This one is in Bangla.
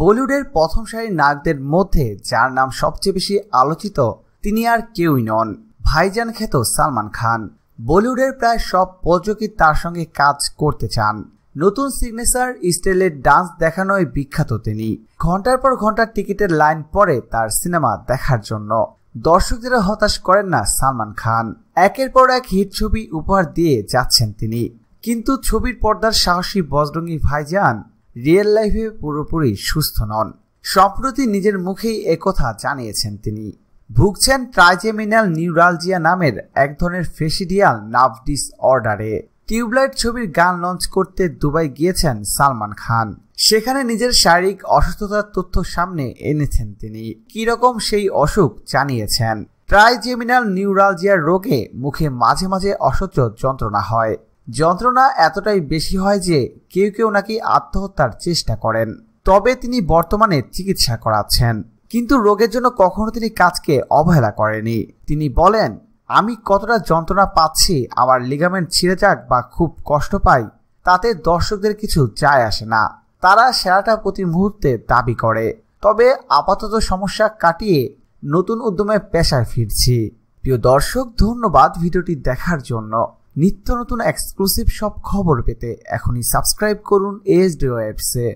বলিউডের প্রথম সারির নায়কদের মধ্যে যার নাম সবচেয়ে বেশি আলোচিত, তিনি আর কেউই নন। ভাইজান খ্যাত সালমান খান। বলিউডের প্রায় সব প্রযোজকই তার সঙ্গে কাজ করতে চান। নতুন সিগনেচার স্টাইলের ডান্স দেখানোয় বিখ্যাত তিনি। ঘণ্টার পর ঘণ্টার টিকিটের লাইন পরে তার সিনেমা দেখার জন্য। দর্শকদের হতাশ করেন না সালমান খান। একের পর এক হিট ছবি উপহার দিয়ে যাচ্ছেন তিনি। কিন্তু ছবির পর্দার সাহসী বজরঙ্গি ভাইজান রিয়েল লাইফে পুরোপুরি সুস্থ নন। সম্প্রতি নিজের মুখেই একথা জানিয়েছেন তিনি। ভুগছেন ট্রাইজেমিনাল নিউরালজিয়া নামের এক ধরনের ফেসিডিয়াল নার্ভ ডিস অর্ডারে টিউবলাইট ছবির গান লঞ্চ করতে দুবাই গিয়েছেন সালমান খান। সেখানে নিজের শারীরিক অসুস্থতার তথ্য সামনে এনেছেন তিনি। কীরকম সেই অসুখ জানিয়েছেন। ট্রাইজেমিনাল নিউরালজিয়ার রোগে মুখে মাঝে মাঝে অসহ্য যন্ত্রণা হয়। যন্ত্রণা এতটাই বেশি হয় যে কেউ কেউ নাকি আত্মহত্যার চেষ্টা করেন। তবে তিনি বর্তমানে চিকিৎসা করাচ্ছেন। কিন্তু রোগের জন্য কখনো তিনি কাজকে অবহেলা করেনি তিনি বলেন, আমি কতটা যন্ত্রণা পাচ্ছি, আমার লিগামেন্ট ছিঁড়ে যাক বা খুব কষ্ট পাই, তাতে দর্শকদের কিছু যায় আসে না। তারা সেরাটা প্রতি মুহূর্তে দাবি করে। তবে আপাতত সমস্যা কাটিয়ে নতুন উদ্যমে পেশায় ফিরছি। প্রিয় দর্শক, ধন্যবাদ ভিডিওটি দেখার জন্য। নিত্য নতুন এক্সক্লুসিভ সব খবর পেতে এখনই সাবস্ক্রাইব করুন এসডি ওয়েবসে